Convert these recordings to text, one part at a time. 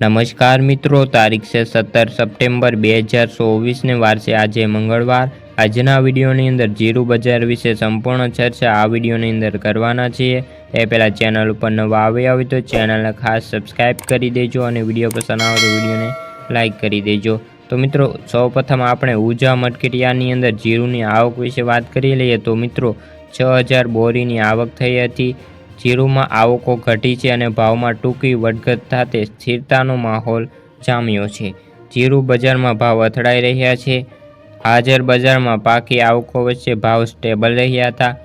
નમસ્કાર મિત્રો, તારીખ છે સત્તર સપ્ટેમ્બર બે હજાર ચોવીસને વારસે આજે મંગળવાર. આજના વિડીયોની અંદર જીરું બજાર વિશે સંપૂર્ણ ચર્ચા આ વિડીયોની અંદર કરવાના છીએ. એ પહેલાં ચેનલ ઉપર નવા આવી આવે તો ચેનલને ખાસ સબસ્ક્રાઈબ કરી દેજો અને વીડિયો પસંદ આવે તો વિડીયોને લાઇક કરી દેજો. તો મિત્રો, સૌપ્રથમ આપણે ઉજા મટકીરિયાની અંદર જીરુની આવક વિશે વાત કરી લઈએ. તો મિત્રો, છ હજાર બોરીની આવક થઈ હતી. જીરુમાં આવકો ઘટી છે અને ભાવમાં ટૂંકી વધઘટ સાથે સ્થિરતાનો માહોલ જામ્યો છે. જીરું બજારમાં ભાવ અથડાઈ રહ્યા છે. હાજર બજારમાં પાકી આવકો વચ્ચે ભાવ સ્ટેબલ રહ્યા હતા.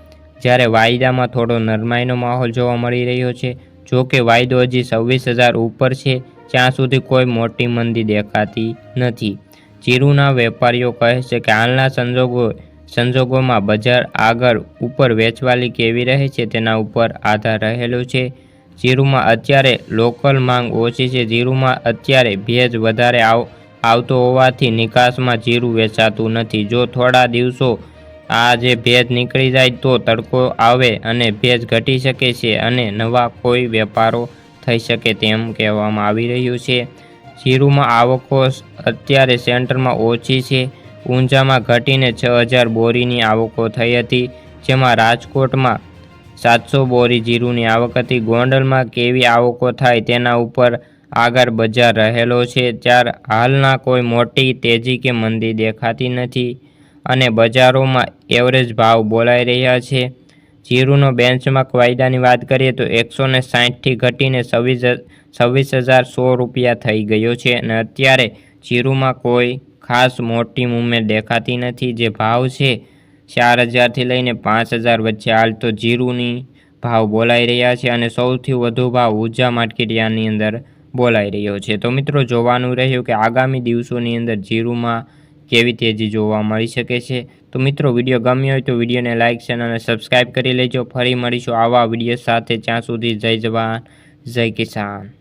જ્યારે વાયદામાં થોડો નરમાઈનો માહોલ જોવા મળી રહ્યો છે. જો કે વાયદો હજી છવ્વીસ હજાર ઉપર છે. જ્યાં સુધી કોઈ મોટી મંદી દેખાતી નથી. જીરુના વેપારીઓ કહે છે કે હાલના સંજોગો સંજોગોમાં બજાર આગળ ઉપર વેચવાલી કેવી રહે છે તેના ઉપર આધાર રહેલો છે. જીરુમાં અત્યારે લોકલ માંગ ઓછી છે. જીરુમાં અત્યારે ભેજ વધારે આવ, આવતો હોવાથી નિકાસમાં જીરું વેચાતું નથી. જો થોડા દિવસો આ જે ભેજ નીકળી જાય તો તડકો આવે અને ભેજ ઘટી શકે છે અને નવા કોઈ વેપારો થઈ શકે તેમ કહેવામાં આવી રહ્યું છે. જીરુમાં આવકો અત્યારે સેન્ટરમાં ઓછી છે. ઊંઝામાં ઘટીને છ હજાર બોરીની આવકો થઈ હતી, જેમાં રાજકોટમાં સાતસો બોરી જીરુની આવક હતી. ગોંડલમાં કેવી આવકો થાય તેના ઉપર આગળ બજાર રહેલો છે. ત્યારે હાલના કોઈ મોટી તેજી કે મંદી દેખાતી નથી અને બજારોમાં એવરેજ ભાવ બોલાઈ રહ્યા છે. જીરુનો બેન્ચમાર્ક વાયદાની વાત કરીએ તો એકસો ને સાહીઠથી ઘટીને છવ્વીસ છવ્વીસ હજાર સો રૂપિયા થઈ ગયો છે અને અત્યારે જીરુમાં કોઈ ખાસ મોટી મુમેન્ટ દેખાતી નથી, જે ભાવ છે ચાર હજારથી લઈને પાંચ હજાર વચ્ચે. હાલ તો જીરુની ભાવ બોલાઈ રહ્યા છે અને સૌથી વધુ ભાવ ઊર્જા માર્કેટિયાની અંદર બોલાઈ રહ્યો છે. તો મિત્રો, જોવાનું રહ્યું કે આગામી દિવસોની અંદર જીરુમાં કેવી તેજી જોવા મળી શકે છે. તો મિત્રો, વીડિયો ગમ્યો હોય તો વિડીયોને લાઇક અને સબસ્ક્રાઈબ કરી લેજો. ફરી મળીશું આવા વીડિયો સાથે. જ્યાં સુધી જય જવાન, જય કિસાન.